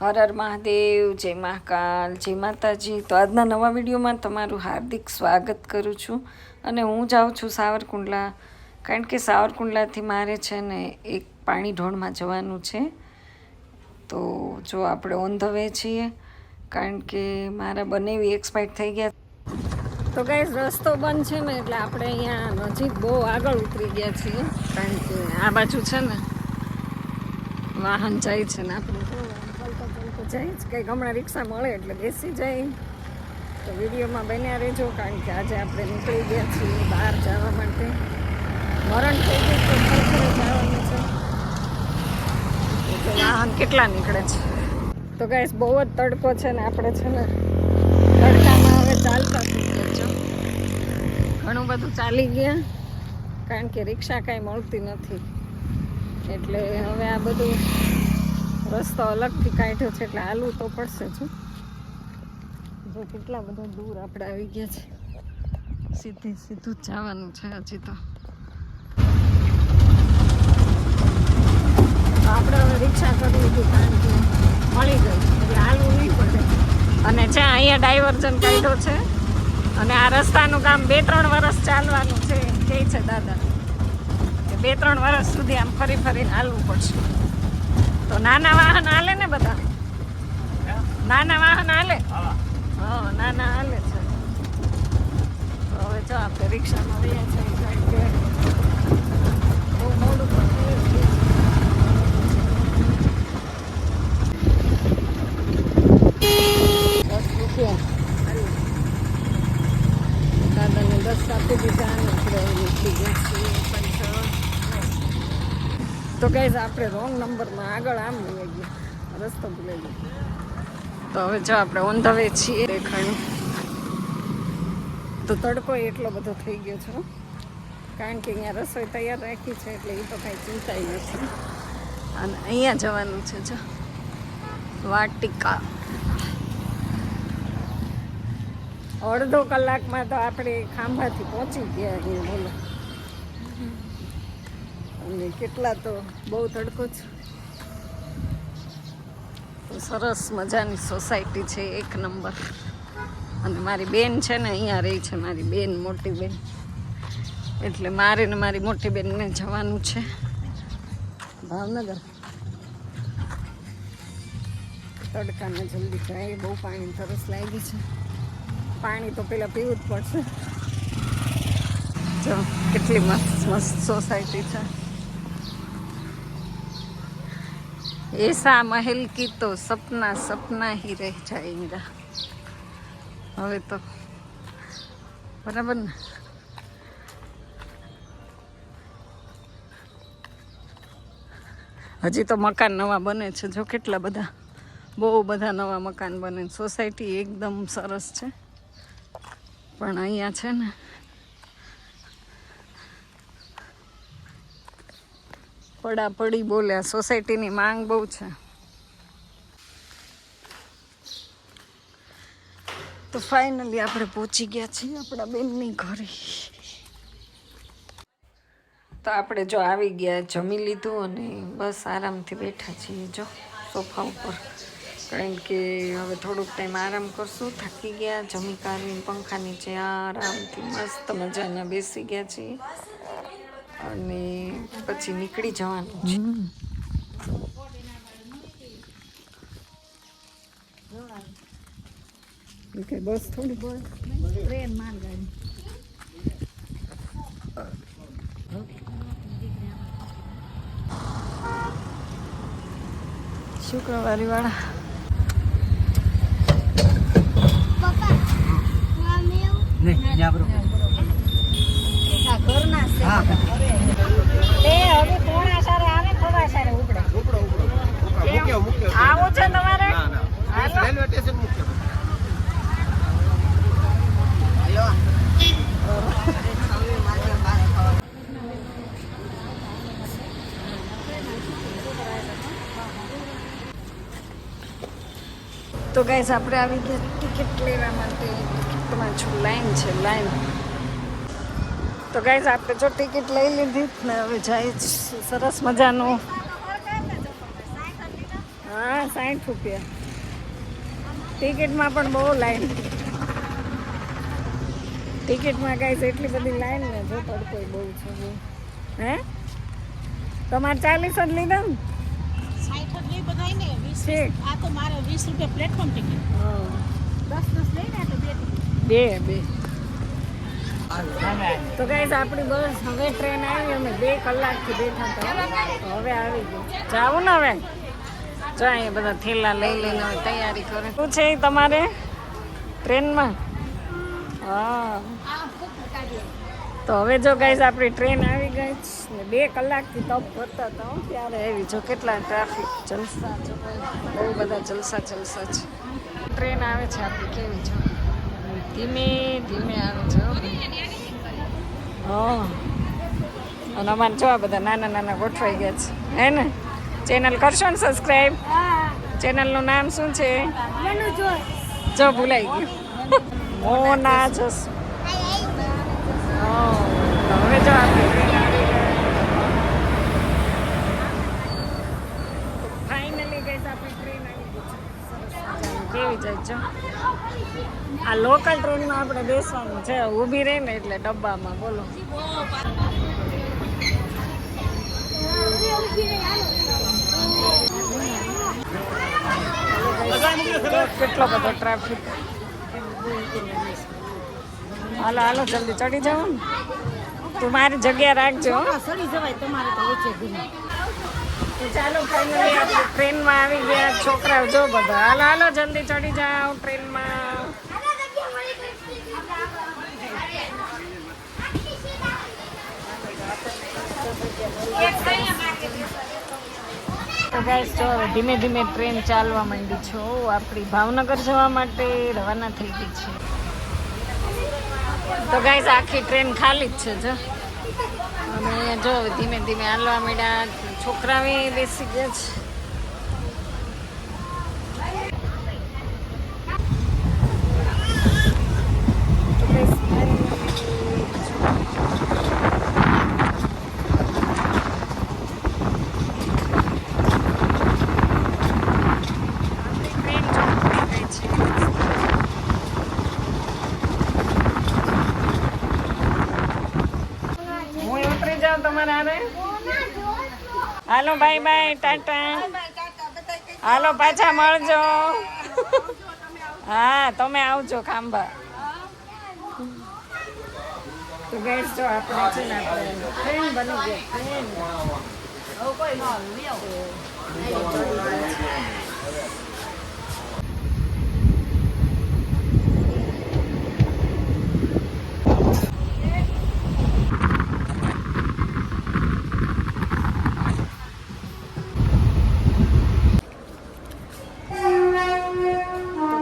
હર હર મહાદેવ, જય મહાકાલ, જય માતાજી. તો આજના નવા વિડીયોમાં તમારું હાર્દિક સ્વાગત કરું છું. અને હું જાઉં છું સાવરકુંડલા, કારણ કે સાવરકુંડલાથી મારે છે ને એક પાણી ઢોળમાં જવાનું છે. તો જો આપણે ઓન ધ વે છીએ, કારણ કે મારા બંને એક્સપાયર થઈ ગયા. તો ગાઈઝ રસ્તો બંધ છે ને, એટલે આપણે અહીંયા નજીક બહુ આગળ ઉતરી ગયા છીએ. કારણ કે આ બાજુ છે ને, વાહન જાય છે ને આપણે. જો ચાલતા ચાલતા જાય જ. કંઈક હમણાં રિક્ષા મળે એટલે બેસી જાય. તો વિડીયોમાં બન્યા રહેજો, કારણ કે આજે આપણે નીકળી ગયા છીએ બહાર જવા માટે. મરણ થઈ ગયું તો ખરેખર જવાનું છે. વાહન કેટલા નીકળે છે. તો ગાઈસ બહુ જ તડકો છે ને આપણે છે ને તડકામાં હવે ચાલતા થઈ ગયા ઘણું બધું ચાલી ગયા, કારણ કે રિક્ષા કાંઈ મળતી નથી. એટલે હવે આ બધું રસ્તો અલગથી કાઢ્યો છે એટલે આલુ તો પડશે જ. જો કેટલા બધા દૂર આપણે આવી ગયા છે. સીધી સીધું જ જવાનું છે હજી તો. આપણે હવે રિક્ષા કરી લીધી કારણ કે મળી ગઈ. એટલે હાલવું નહીં પડે. અને જ્યાં અહીંયા ડાયવર્ઝન કાઢ્યો છે. અને આ રસ્તાનું કામ બે ત્રણ વર્ષ ચાલવાનું છે. કે છે દાદા. બે ત્રણ વર્ષ સુધી આમ ફરી ફરીને હાલવું પડશે. તો નાના વાહન હાલે ને બધા? નાના વાહન હાલે? હા. નાના હાલે છે. હવે જો આપણે રિક્ષામાં રહ્યા છીએ કારણ કે બહુ મોડું પણ થઈ ગયું. દસ રૂપિયા દાદાને દસ આપી દીધા અને આપણે નીકળી ગયા છીએ પાછા. તો ગાઈઝ આપણે રોંગ આગળ આમ રસ્તો ભૂલાઈ તો હવે જો આપણે ઓન ધ છીએ દેખાણું તો તડકો એટલો બધો થઈ ગયો છે કારણ કે અહીંયા રસોઈ તૈયાર રાખી છે એટલે એ તો કાંઈ ચિંતા નથી. અને અહીંયા જવાનું છે, જો. વાટિકા. અડધો કલાકમાં તો આપણે ખાંભાથી પહોંચી ગયા અહીંયા બોલો. અને કેટલા તો બહુ તડકો છે સરસ મજાની સોસાયટી છે એક નંબર. અને મારી બેન છે ને અહીંયા રહી છે, મારી બેન, મોટી બેન. એટલે મારે ને મારી મોટી બેનને જવાનું છે. ભાવનગર. તડકાને જલ્દી જાય બહુ પાણી તરસ લાગી છે. પાણી તો પેલા પીવું જ પડશે. જો, કેટલી મસ્ત મસ્ત સોસાયટી છે. એસા મહેલ કી તો સપના સપના હી રહી જાયેગા હવે તો બરાબર ને? હજી તો મકાન નવા બને છે. જો કેટલા બધા, બહુ બધા નવા મકાન બને સોસાયટી એકદમ સરસ છે. પણ અહીંયા છે ને પડાપડી બોલ્યા, સોસાયટીની માંગ બહુ છે. તો ફાઇનલી આપણે પહોંચી ગયા છીએ આપણા બેનની ઘરે. તો આપણે જો આવી ગયા, જમી લીધું અને બસ આરામથી બેઠા છીએ. જો, સોફા ઉપર. કારણ કે હવે થોડુંક ટાઈમ આરામ કરશું. થાકી ગયા, જમી કાઢીને પંખા નીચે આરામથી મસ્ત મજાના બેસી ગયા છીએ. અને પછી નીકળી જવાનું છે. કે બસ થોડી. બસ ટ્રેન માલગાડી શુક્રવારી વાળા આ એ હવે કોણા સારે આવે? ખવા સારે ઉપડે. આવું છે તમારે? તો ગાઈઝ આપણે આવી ગયા ટિકિટ લેવા માટે. ટિકિટમાં છું લાઈન છે લાઈન તો ગાઈઝ આપણે જો ટિકિટ લઈ લીધી ને હવે જાય સરસ મજાનું. હા સાઠ રૂપિયા. ટિકિટમાં પણ બહુ લાઈન ટિકિટમાં ગાઈસ એટલી બધી લાઈન ને જો તડકો બહુ છે હે? તમારે ચાલીસ જ લીધા ને? બે બે. તો ગાઈઝ આપણી બસ હવે ટ્રેન આવી, અમે બે કલાકથી બેઠા તો હવે આવી ગયું જાવું ને હવે. જો અહીંયા બધા થેલા લઈ લઈને હવે તૈયારી કરે. શું છે તમારે? ટ્રેનમાં? હા. તો હવે જો ગાઈસ આપણી ટ્રેન આવી ગઈ. ને બે કલાકથી તપ કરતા હતા ત્યારે આવી. જો કેટલા ટ્રાફિક જલસા, જો બહુ બધા જલસા જલસા છે. ટ્રેન આવે છે આપણી, કેવી જો ધીમે ધીમે આવે છે, હો. અને અમારે જો આ બધા નાના નાના ગોઠવાઈ ગયા છે. હે ને? ચેનલ કરશો ને સબસ્ક્રાઈબ ચેનલનું નામ શું છે? જો ભૂલાઈ ગયું. મોના જસ. હવે જો આપણે ફાઇનલી ગઈ આપણી ટ્રેન આવી આ લોકલ ટ્રેનમાં આપણે બેસવાનું છે. ઊભી રહી ને એટલે ડબ્બામાં બોલો. કેટલો બધો ટ્રાફિક હાલો હાલો જલ્દી ચડી જાવ ને. તું મારી જગ્યા રાખજો હો. જવાય તમારે તો ઓછે ચાલો ફાઈનલી આપણે ટ્રેનમાં આવી ગયા. છોકરાઓ જો બધા. હાલો હાલો જલ્દી ચડી જાઓ ટ્રેનમાં તો ગાઈસ જો ધીમે ધીમે ટ્રેન ચાલવા માંડી છો. આપણી ભાવનગર જવા માટે રવાના થઈ ગઈ છે. તો ગાઈસ આખી ટ્રેન ખાલી જ છે, જો. અને જો ધીમે ધીમે હાલવા માંડ્યા, છોકરાઓ બેસી ગયા છે તો guys, ટ્રેન ચોક થઈ ગઈ છે હું હાલો, બાય બાય, ટાટા. હાલો, પાછા મળજો. હા, તમે આવજો, ખાંભા. તો જો આપણે બની ગઈ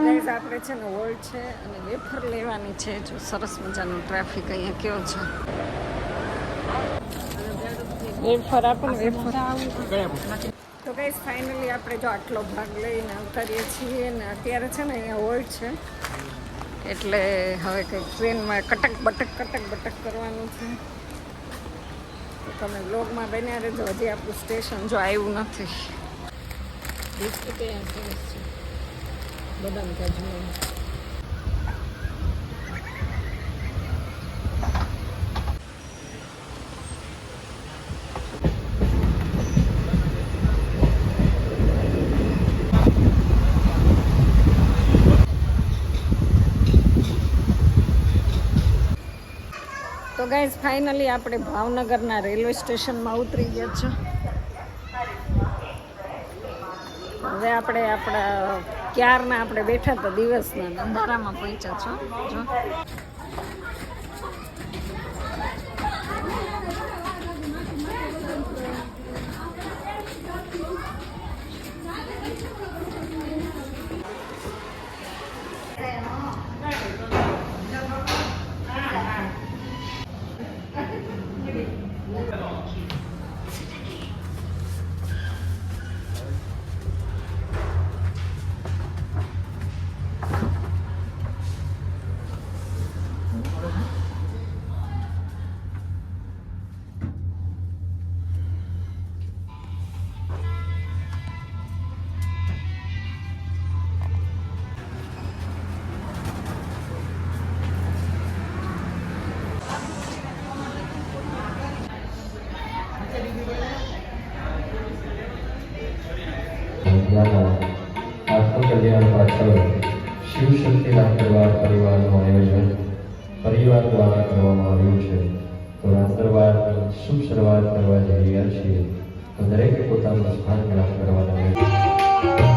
ગાઈઝ આપણે છે અને વેફર લેવાની છે. જો સરસ મજાનો ટ્રાફિક અહીંયા કેવો છે. વેફર આપો ને વેફર. તો ગાઈઝ ફાઇનલી આપણે જો આટલો ભાગ લઈને ઉતારીએ છીએ ને અત્યારે છે ને અહીંયા હોલ્ડ છે. એટલે હવે કંઈક ટ્રેનમાં કટક બટક કટક બટક કરવાનું છે. તો તમે બ્લોગમાં બન્યા રહેજો. હજી આપણું સ્ટેશન જો આવ્યું નથી. બદામ કાજુ તો ગાઈઝ ફાઇનલી આપણે ભાવનગરના રેલવે સ્ટેશનમાં ઉતરી ગયા છે. હવે આપણે આપણા ક્યારના આપણે બેઠા હતા દિવસના અંધારામાં પહોંચ્યા છો. જો. શિવ શક્તિના દરબાર પરિવારનું આયોજન પરિવાર દ્વારા કરવામાં આવ્યું છે. તો રામ દરબારની શુભ શરૂઆત કરવા જઈ રહ્યા છીએ? તો દરેકે પોતાનું સ્થાન ગ્રહણ કરવાના રહેશે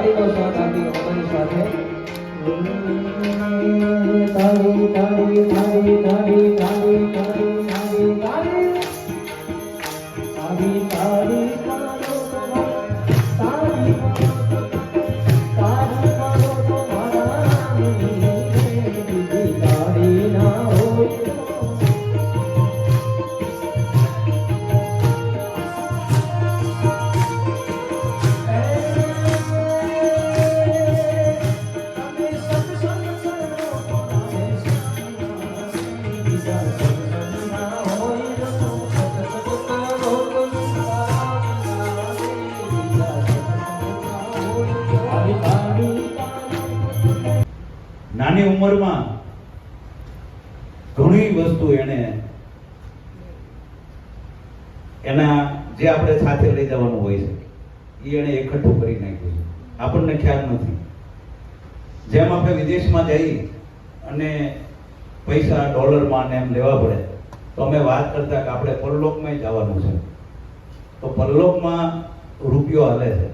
તાળી નો સ્વાદ આપી અમારી સાથે. તાળી તાળી તાળી તાળી નાની ઉંમરમાં ઘણી વસ્તુ એને એના જે આપણે સાથે લઈ જવાનું હોય છે એ એને એકઠું કરી નાખ્યું છે. આપણને ખ્યાલ નથી. જેમ આપણે વિદેશમાં જઈ અને પૈસા ડોલરમાં ને એમ લેવા પડે, તો અમે વાત કરતા કે આપણે પરલોકમાં જવાનું છે. તો પરલોકમાં રૂપિયો હાલે છે,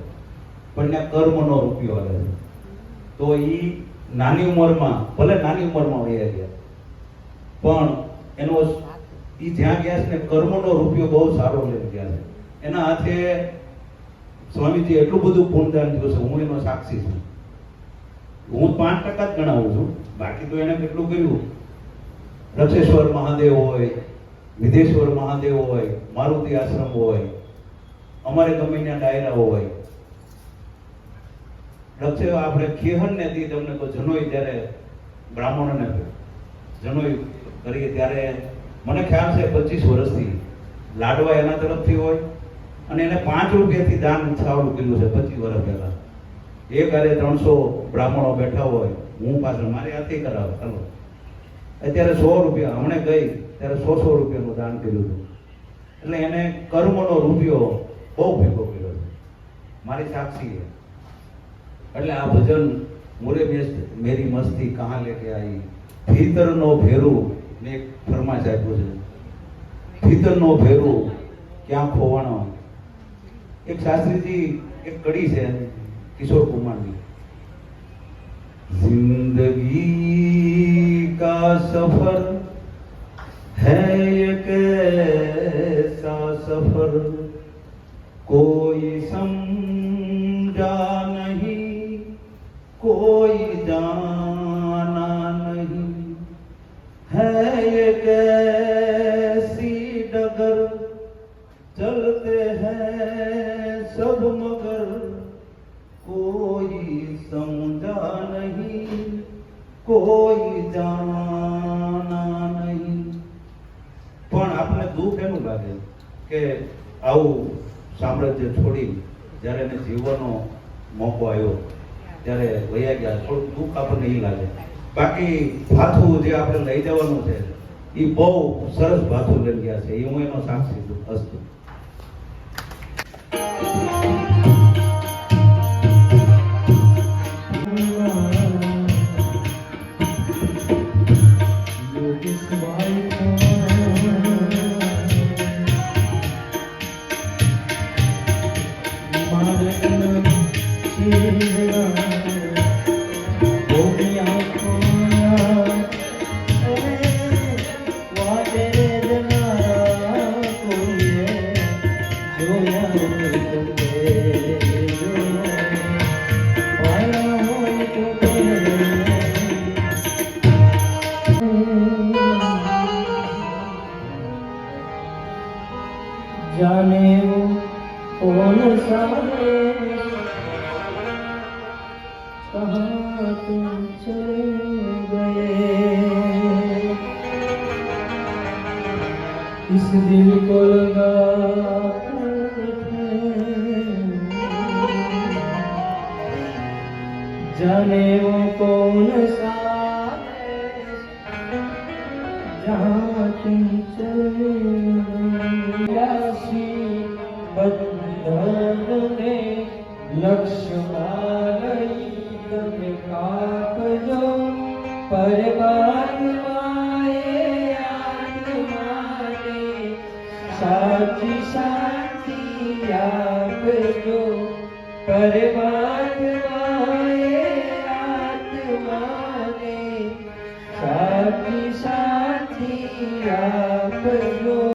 પણ ત્યાં કર્મનો રૂપિયો હાલે છે. તો એ નાની ઉંમરમાં, ભલે નાની ઉંમરમાં વહી ગયા, પણ એનો એ જ્યાં ગયા છે ને કર્મનો રૂપિયો બહુ સારો લઈને ગયા છે. એના હાથે સ્વામીજી એટલું બધું પૂર્ણદાન થયું છે, હું એનો સાક્ષી છું. હું પાંચ ટકા જ ગણાવું છું, બાકી તો એને કેટલું કર્યું? રક્ષેશ્વર મહાદેવ હોય વિદેશ્વર મહાદેવ હોય, મારુતિ આશ્રમ હોય, અમારે ગમે ત્યાં ડાયરા હોય. લક્ષ્ય આપણે ખેહન ને દી તમને કહું જનોઈ ત્યારે બ્રાહ્મણોને જનોઈ કરીએ ત્યારે મને ખ્યાલ છે પચીસ વર્ષથી લાડવા એના તરફથી હોય અને એને પાંચ રૂપિયાથી દાન છાવડું કર્યું છે પચીસ વર્ષ પહેલા. એક હારે ત્રણસો બ્રાહ્મણો બેઠા હોય, હું પાછળ મારી હાથે કરાવે. ચાલો અત્યારે સો રૂપિયા, હમણે ગઈ, ત્યારે સો સો રૂપિયાનું દાન કર્યું હતું. એટલે એને કર્મનો રૂપિયો બહુ ભેગો કર્યો છે. મારી સાક્ષી છે. એટલે આ ભજન મોરે બેસ મેરી મસ્તી કહાં લેકે આઈ ભીતરનો ભેરું ને એક ફરમાશ આપ્યું છે ભીતરનો ભેરું ક્યાં ખોવાણો એક શાસ્ત્રીજી એક કડી છે કિશોર કુમારની जिंदगी का सफर है एक ऐसा सफर कोई समझा हैं सब मगर कोई समझा કોઈ જાના નહીં પણ આપણે દુઃખ એનું લાગે કે આવું સામ્રાજ્ય છોડી જ્યારે એને જીવવાનો મોકો આવ્યો ત્યારે વયા ગયા થોડું દુઃખ આપણને એ લાગે બાકી ભાથું જે આપણે લઈ જવાનું છે એ બહુ સરસ ભાથું લઈ ગયા છે એ હું એનો સાક્ષી છું અસ્તુ कौन सा है कहाँ तुम चले गए इस दिल को लगा जाने वो कौन सा है जहाँ तुम चले यासी લક્ષ્માલય તમે કાપજો. પરમાત્માએ આત્માને સાચી શાંતિ આપજો. પરમાત્માએ